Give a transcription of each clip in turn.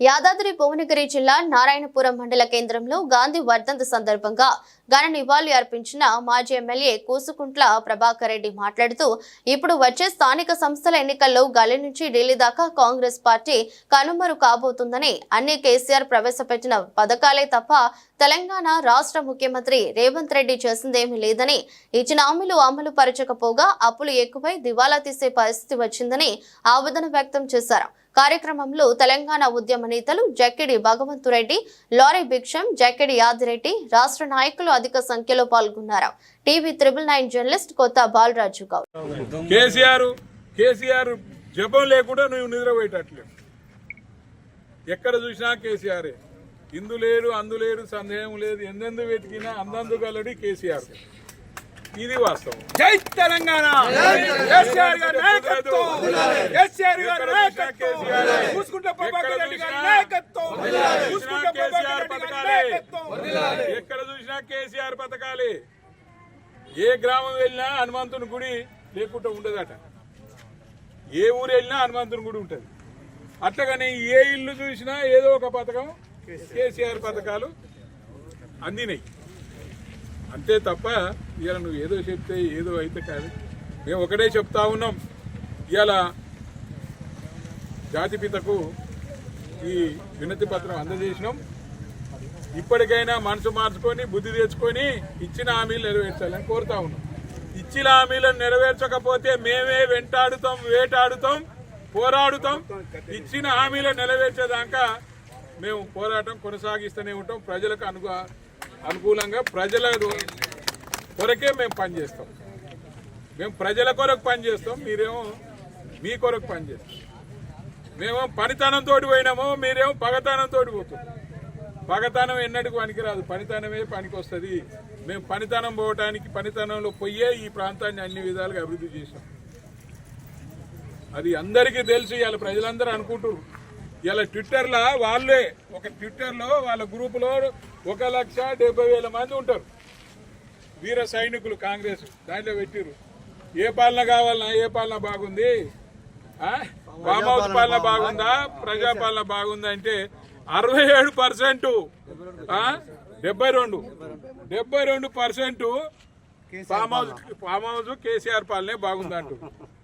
యాదాద్రి భువనగిరి జిల్లా నారాయణపురం మండల కేంద్రంలో గాంధీ వర్ధంతి సందర్భంగా ఘన నివాళి అర్పించిన మాజీ ఎమ్మెల్యే కూసుకుంట్ల ప్రభాకర్ రెడ్డి మాట్లాడుతూ ఇప్పుడు వచ్చే స్థానిక సంస్థల ఎన్నికల్లో గల్లీ నుంచి ఢిల్లీ దాకా కాంగ్రెస్ పార్టీ కనుమరు కాబోతుందని అన్ని కేసీఆర్ ప్రవేశపెట్టిన పథకాలే తప్ప తెలంగాణ రాష్ట్ర ముఖ్యమంత్రి రేవంత్ రెడ్డి చేసిందేమీ లేదని ఇచ్చిన హామీలు అమలు పరచకపోగా అప్పులు ఎక్కువై దివాలా తీసే పరిస్థితి వచ్చిందని ఆవేదన వ్యక్తం చేశారు. కార్యక్రమంలో తెలంగాణ ఉద్యమ నేతలు జక్కిడి భగవంతురెడ్డి లారీ భిక్షం జక్కిడి యాదిరెడ్డి రాష్ట్ర నాయకులు అధిక సంఖ్యలో పాల్గొన్నారు. టీవీ త్రిబుల్ నైన్ జర్నలిస్ట్ కొత్త బాలరాజు గౌడ్ కేసీఆర్ కేసీఆర్ జపం లేకుండా నువ్వు నిద్రపోయేటట్లేవు ఎక్కడ చూసినా కేసీఆర్. ఇందు లేడు అందు లేడు సందేహం లేదు. ఎందెందు వెతికినా అందందు గలడి కేసీఆర్. ఇది వాస్తవం. జై తెలంగాణ! కేసీఆర్ గారి నాయకత్వం! కేసీఆర్ గారి నాయకత్వం! చూసుకుంటే ప్రభాకర్ రెడ్డి గారి నాయకత్వం! చూసుకుంటే గారి నాయకత్వం! ఎక్కడ చూసినా కేసీఆర్ పథకాలే ఏ గ్రామం వెళ్ళినా హనుమంతుని గుడి లేకుండా ఉండదట. ఏ ఊరు వెళ్ళినా హనుమంతుని గుడి ఉంటుంది. అట్లాగని ఏ ఇల్లు చూసినా ఏదో ఒక పథకం కేసీఆర్ పథకాలు అందినాయి. అంతే తప్ప ఇవాళ నువ్వు ఏదో చెప్తే ఏదో అయితే కాదు. మేము ఒకటే చెప్తా ఉన్నాం. ఇవాళ జాతిపితకు ఈ వినతి పత్రం అందజేసినాం. ఇప్పటికైనా మనసు మార్చుకొని బుద్ధి తెచ్చుకొని ఇచ్చిన హామీలు నెరవేర్చాలని కోరుతా ఉన్నాం. ఇచ్చిన హామీలను నెరవేర్చకపోతే మేమే వెంటాడుతాం వేటాడుతాం పోరాడుతాం. ఇచ్చిన హామీలను నెరవేర్చేదాకా మేము పోరాటం కొనసాగిస్తూనే ఉంటాం. ప్రజలకు అనుగు అనుకూలంగా ప్రజల కొరకే మేము పనిచేస్తాం మేము ప్రజల కొరకు పనిచేస్తాం మీరేమో మీ కొరకు పనిచేస్తాం మేము పనితనంతో పోయినామో మీరేమో పగతనంతో పోతాం పగతనం ఎన్నటికి పనికిరాదు పనితనమే పనికి వస్తుంది మేము పనితనం పోవటానికి పనితనంలో పోయే ఈ ప్రాంతాన్ని అన్ని విధాలుగా అభివృద్ధి చేశాం. అది అందరికీ తెలుసు ఇవాళ ప్రజలందరూ అనుకుంటున్నారు. ఇలా ట్విట్టర్లో వాళ్ళే ఒక ట్విట్టర్లో వాళ్ళ గ్రూపులో ఒక లక్ష డెబ్బై వేల మంది ఉంటారు. వీర సైనికులు కాంగ్రెస్ దాంట్లో పెట్టిరు ఏ పాలన కావాలన్నా ఏ పాలన బాగుంది? ఫామ్ హౌస్ పాలన బాగుందా? ప్రజాపాలన బాగుందా అంటే అరవై ఏడు పర్సెంట్ డెబ్బై రెండు. డెబ్బై రెండు percent farm house farm house KCR పాలనే బాగుందంటు.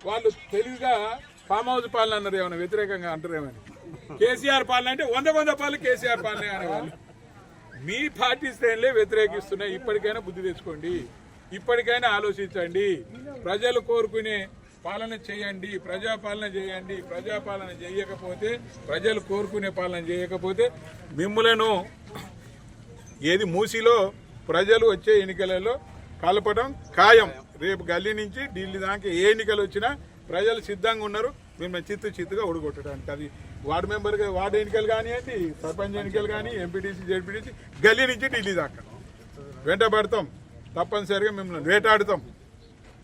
వాళ్ళు తెలివిగా ఫామ్ హౌస్ పాలన అన్నారు ఏమైనా వ్యతిరేకంగా అంటారేమని కేసీఆర్ పాలన అంటే వంద వంద పాలన కేసీఆర్ పాలనే అనేవాళ్ళు. మీ పార్టీ శ్రేణులే వ్యతిరేకిస్తున్నాయి ఇప్పటికైనా బుద్ధి తెచ్చుకోండి ఇప్పటికైనా ఆలోచించండి. ప్రజలు కోరుకునే పాలన చేయండి ప్రజాపాలన చేయండి ప్రజాపాలన చేయకపోతే ప్రజలు కోరుకునే పాలన చేయకపోతే మిమ్ములను ఏది మూసిలో ప్రజలు వచ్చే ఎన్నికలలో కలపడం ఖాయం. రేపు గల్లీ నుంచి ఢిల్లీ దాకా ఏ ఎన్నికలు వచ్చినా ప్రజలు సిద్ధంగా ఉన్నారు. మేము చిత్తు చిత్తుగా ఓడగొట్టడానికి అది వార్డు మెంబర్గా వార్డు ఎన్నికలు కానివ్వండి సర్పంచ్ ఎన్నికలు కానీ ఎంపీటీసీ జడ్పీటీసీ గల్లీ నుంచి ఢిల్లీ దాకా. వెంటబడతాం తప్పనిసరిగా మిమ్మల్ని వేటాడుతాం.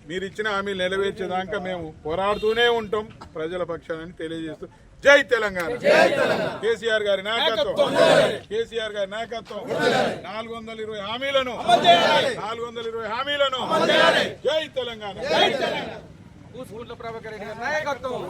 మీరు ఇచ్చిన హామీలు నెరవేర్చేదాకా మేము పోరాడుతూనే ఉంటాం ప్రజల పక్షాన్ని తెలియజేస్తూ. జై తెలంగాణ. కేసీఆర్ గారి నాయకత్వం. కేసీఆర్ గారి నాయకత్వం. నాలుగు వందల ఇరవై హామీలను. నాలుగు వందల ఇరవై హామీలను జై తెలంగాణ. చూసుకుంటే ప్రభాకర్ రెడ్డి గారి నాయకత్వం.